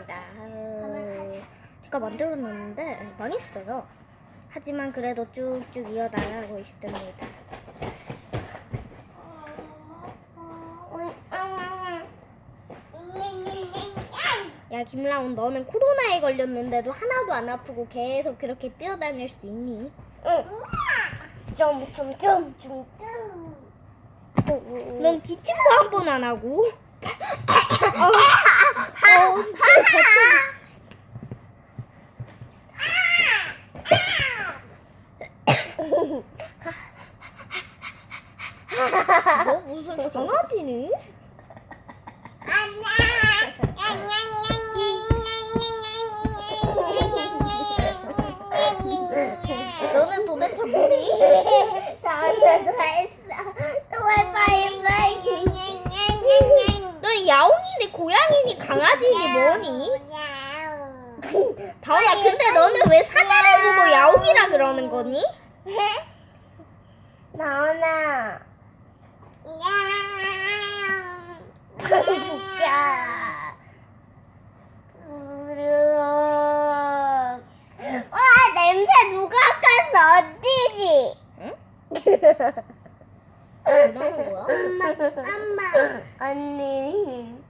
있습니다. 어, 제가 만들어 놨는데 망했어요. 하지만 그래도 쭉쭉 이어나가고 있습니다. 야 김라운 너는 코로나에 걸렸는데도 하나도 안 아프고 계속 그렇게 뛰어다닐 수 있니? 좀좀좀 좀 넌 기침도 한 번 안 하고? 어, 어, 진짜 갑자기. 너 무슨 강아지니? 너는 도대체 뭐니? 나한테도 했어. 또 와이파이 넌 야옹이니 고양이니 강아지니 뭐니? 다원아 근데 너는 왜 사자를 보고 야옹이라 그러는 거니? 진짜. 와 냄새 누가 깠어 어디지? 응? 이러는 거야? 엄마 언니.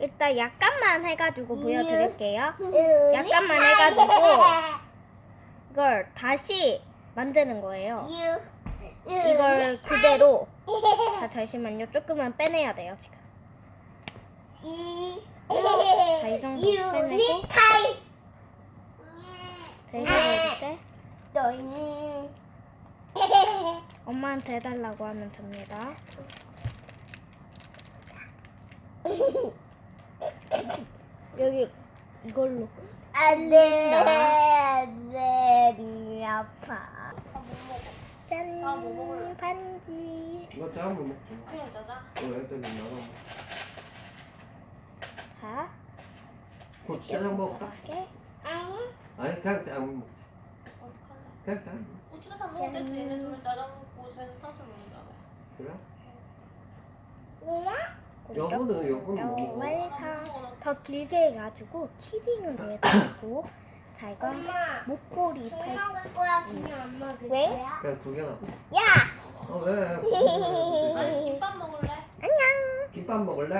일단 약간만 해가지고 보여드릴게요. 음. 약간만 해가지고 이걸 다시 만드는 거예요. 이걸 그대로 자 잠시만요. 조금만 빼내야 돼요 지금. 자, 이 정도 빼내고. 이제 너는 엄마한테 해달라고 하면 됩니다. 여기 이걸로 안돼 안돼 니 아파 짠 아, 뭐 먹을래? 반지. 이거 짜면 먹죠. 그냥 짜자. 어, 애들이 나가. 자 고추 짜장 먹을까? 이렇게 아니 그냥 짜장 먹자. 어떡할래? 그냥 짜장. 되지. 얘네 둘은 짜장 먹고 쟤는 탕수육 먹는다며. 그래? 그리고 여보는 여보는 뭐 먹어? 더 길게 해가지고 키링으로 해가지고 자 이건 엄마 목걸이 술 팔. 먹을 거야 그냥 안 먹을 왜? 거야? 그냥 두 개나. 야 어 왜?